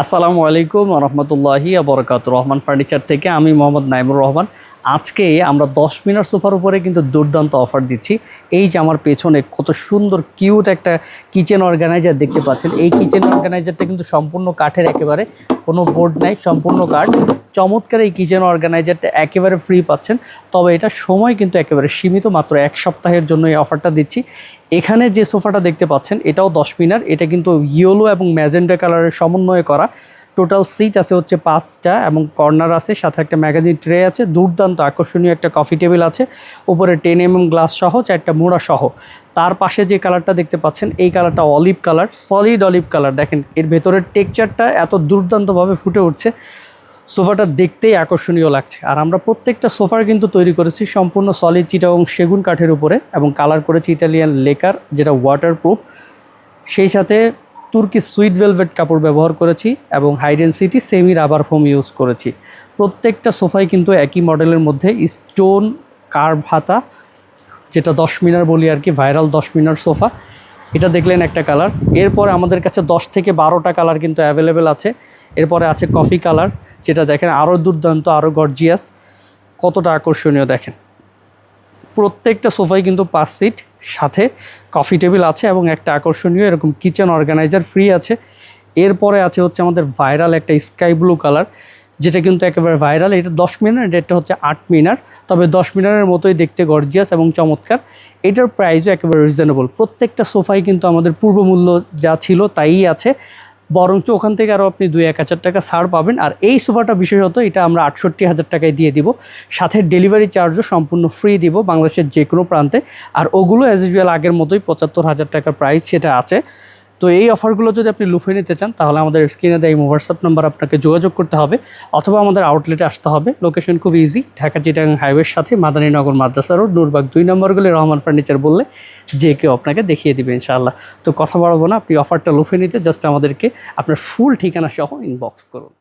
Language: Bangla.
আসসালামু আলাইকুম রহমতুল্লাহি বরকাত রহমান ফার্নিচার থেকে আমি মোহাম্মদ নাইমুর রহমান। আজকে আমরা দশ মিনার সোফার উপরে কিন্তু দুর্দান্ত অফার দিচ্ছি। এই যে আমার পেছনে কত সুন্দর কিউট একটা কিচেন অর্গানাইজার দেখতে পাচ্ছেন। এই কিচেন অর্গানাইজারটা কিন্তু সম্পূর্ণ কাঠের একেবারে, কোনো বোর্ড নাই, সম্পূর্ণ কাঠ। চমৎকার এই কিচেন অর্গানাইজারটা একেবারে ফ্রি পাচ্ছেন। তবে এটা সময় কিন্তু একেবারে সীমিত, মাত্র এক সপ্তাহের জন্য এই অফারটা দিচ্ছি। এখানে যে সোফাটা দেখতে পাচ্ছেন, এটাও দশ মিনার। এটা কিন্তু ইয়েলো এবং ম্যাজেন্ডা কালারের সমন্বয়ে করা। টোটাল সিট আছে হচ্ছে পাঁচটা এবং কর্নার আছে, সাথে একটা ম্যাগাজিন ট্রে আছে, দুর্দান্ত আকর্ষণীয় একটা কফি টেবিল আছে, উপরে টেন এম গ্লাস সহ, চারটা মোড়া সহ। তার পাশে যে কালারটা দেখতে পাচ্ছেন, এই কালারটা olive colour, solid olive colour. দেখেন, এর ভেতরের টেক্সচারটা এত দুর্দান্তভাবে ফুটে উঠছে, সোফাটা দেখতেই আকর্ষণীয় লাগছে। আর আমরা প্রত্যেকটা সোফার কিন্তু তৈরি করেছি সম্পূর্ণ সলিড চিটা এবং সেগুন কাঠের উপরে এবং কালার করেছি ইটালিয়ান লেকার, যেটা ওয়াটারপ্রুফ সেই সাথে তুর্কি সুইট ভেলভেট কাপড় ব্যবহার করেছি এবং high density semi rubber foam use করেছি। প্রত্যেকটা সোফাই কিন্তু একই মডেলের মধ্যে স্টোন কার্ভ হাতা, যেটা দশ মিনার বলি আর কি ভাইরাল দশ মিনার সোফা। এটা দেখলেন একটা কালার এরপরে আমাদের কাছে দশ থেকে বারোটা কালার কিন্তু অ্যাভেলেবেল আছে। এরপরে আছে কফি কালার যেটা দেখেন আরও দুর্দান্ত আরও গর্জিয়াস কতটা আকর্ষণীয় দেখেন। প্রত্যেকটা সোফাই কিন্তু পাঁচ সিট সাথে কফি টেবিল আছে এবং একটা আকর্ষণীয় এরকম কিচেন অর্গানাইজার ফ্রি আছে। এরপরে আছে হচ্ছে আমাদের ভাইরাল একটা স্কাই ব্লু কালার, যেটা কিন্তু একেবারে ভাইরাল। এটা দশ মিনার, এটা হচ্ছে আট মিনার। তবে দশ মিনারের মতোই দেখতে গর্জিয়াস এবং চমৎকার। এটার প্রাইসও একেবারে রিজনেবল প্রত্যেকটা সোফাই কিন্তু আমাদের পূর্বমূল্য যা ছিল তাই আছে। বরঞ্চ ওখান থেকে আরও আপনি দুই এক হাজার টাকা ছাড় পাবেন। আর এই সোফাটা বিশেষত এটা আমরা আটষট্টি হাজার টাকায় দিয়ে দিব। সাথে ডেলিভারি চার্জও সম্পূর্ণ ফ্রি দিব বাংলাদেশের যে কোনো প্রান্তে। আর ওগুলো অ্যাজ ইউজুয়াল আগের মতোই পঁচাত্তর হাজার টাকার প্রাইস সেটা আছে। তো এই অফারগুলো যদি আপনি লুফে নিতে চান, তাহলে আমাদের স্ক্রিনে দেয় হোয়াটসঅ্যাপ নাম্বার আপনাকে যোগাযোগ করতে হবে, অথবা আমাদের আউটলেটে আসতে হবে। লোকেশন খুব ইজি ঢাকা চিটাগাং হাইওয়ের সাথে মাদানীনগর মাদ্রাসা রোড নূরবাগ দুই নম্বরগুলি রহমান ফার্নিচার বললে যে কেউ আপনাকে দেখিয়ে দেবে ইনশাআল্লাহ। তো কথা বাড়াবো না, আপনি অফারটা লুফে নিতে জাস্ট আমাদেরকে আপনার ফুল ঠিকানা সহ ইনবক্স করুন।